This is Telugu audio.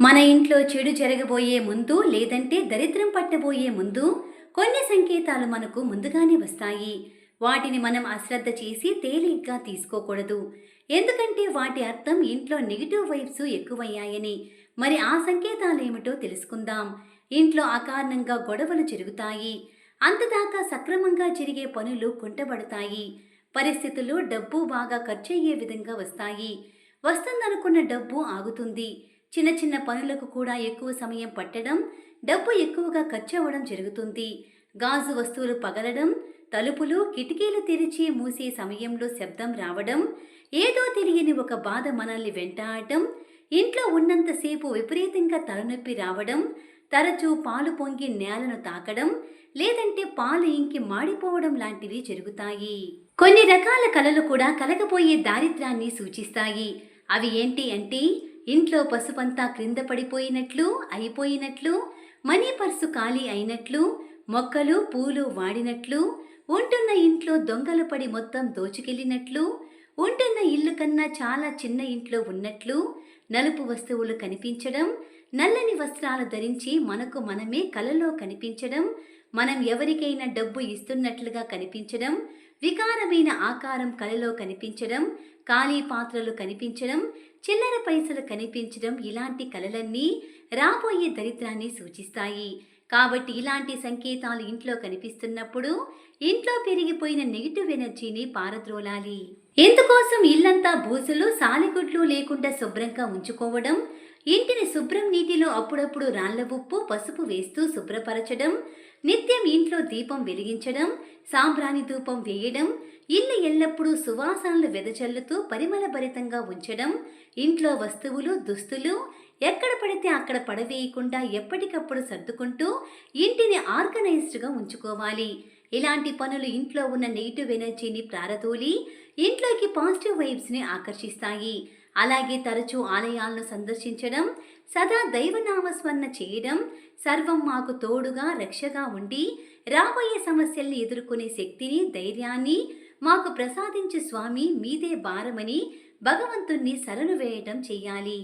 మన ఇంట్లో చెడు జరగబోయే ముందు లేదంటే దరిద్రం పట్టబోయే ముందు కొన్ని సంకేతాలు మనకు ముందుగానే వస్తాయి. వాటిని మనం అశ్రద్ధ చేసి తేలిగ్గా తీసుకోకూడదు. ఎందుకంటే వాటి అర్థం ఇంట్లో నెగిటివ్ వైబ్స్ ఎక్కువయ్యాయని. మరి ఆ సంకేతాలు ఏమిటో తెలుసుకుందాం. ఇంట్లో అకారణంగా గొడవలు జరుగుతాయి. అంతదాకా సక్రమంగా జరిగే పనులు కుంటబడతాయి. పరిస్థితులు డబ్బు బాగా ఖర్చయ్యే విధంగా వస్తాయి. వస్తుందనుకున్న డబ్బు ఆగుతుంది. చిన్న చిన్న పనులకు కూడా ఎక్కువ సమయం పట్టడం డబ్బు ఎక్కువగా ఖర్చు అవ్వడం జరుగుతుంది. గాజు వస్తువులు పగలడం తలుపులు కిటికీలు తెరిచి మూసే సమయంలో శబ్దం రావడం ఏదో తెలియని ఒక బాధ మనల్ని వెంటాడటం ఇంట్లో ఉన్నంతసేపు విపరీతంగా తలనొప్పి రావడం తరచూ పాలు పొంగి నేలను తాకడం లేదంటే పాలు ఇంకి మాడిపోవడం లాంటివి జరుగుతాయి. కొన్ని రకాల కళలు కూడా కలగపోయే దారిద్రాన్ని సూచిస్తాయి. అవి ఏంటి అంటే ఇంట్లో పసుపంతా క్రింద పడిపోయినట్లు అయిపోయినట్లు మనీ పర్సు ఖాళీ అయినట్లు మొక్కలు పూలు వాడినట్లు ఉంటున్న ఇంట్లో దొంగలు పడి మొత్తం దోచుకెళ్ళినట్లు ఉంటున్న ఇల్లు కన్నా చాలా చిన్న ఇంట్లో ఉన్నట్లు నలుపు వస్తువులు కనిపించడం నల్లని వస్త్రాలు ధరించి మనకు మనమే కలలో కనిపించడం మనం ఎవరికైనా డబ్బు ఇస్తున్నట్లుగా కనిపించడం వికారమైన ఆకారం కలలో కనిపించడం ఖాళీ పాత్రలు కనిపించడం చిల్లర పైసలు కనిపించడం ఇలాంటి కలలన్నీ రాబోయే దరిద్రాన్ని సూచిస్తాయి. కాబట్టి ఇలాంటి సంకేతాలు ఇంట్లో కనిపిస్తున్నప్పుడు ఇంట్లో పెరిగిపోయిన నెగిటివ్ ఎనర్జీని పారద్రోలాలి. ఇందుకోసం ఇల్లంతా బూజులు సాలిగుడ్లు లేకుండా శుభ్రంగా ఉంచుకోవడం ఇంటిని శుభ్రం నీటిలో అప్పుడప్పుడు రాళ్ళ ఉప్పు పసుపు వేస్తూ శుభ్రపరచడం నిత్యం ఇంట్లో దీపం వెలిగించడం సాంబ్రాణి ధూపం వేయడం ఇల్లు ఎల్లప్పుడూ సువాసనలు వెదజల్లుతూ పరిమళభరితంగా ఉంచడం ఇంట్లో వస్తువులు దుస్తులు ఎక్కడ పడితే అక్కడ పడవేయకుండా ఎప్పటికప్పుడు సర్దుకుంటూ ఇంటిని ఆర్గనైజ్డ్గా ఉంచుకోవాలి. ఇలాంటి పనులు ఇంట్లో ఉన్న నెగిటివ్ ఎనర్జీని ప్రారతూలి ఇంట్లోకి పాజిటివ్ వైబ్స్ని ఆకర్షిస్తాయి. అలాగే తరచూ ఆలయాలను సందర్శించడం సదా దైవనామస్మరణ చేయడం సర్వం మాకు తోడుగా రక్షగా ఉండి రాబోయే సమస్యల్ని ఎదుర్కొనే శక్తిని ధైర్యాన్ని మాకు ప్రసాదించు స్వామి మీదే భారమని భగవంతుణ్ణి శరణు వేయటం చెయ్యాలి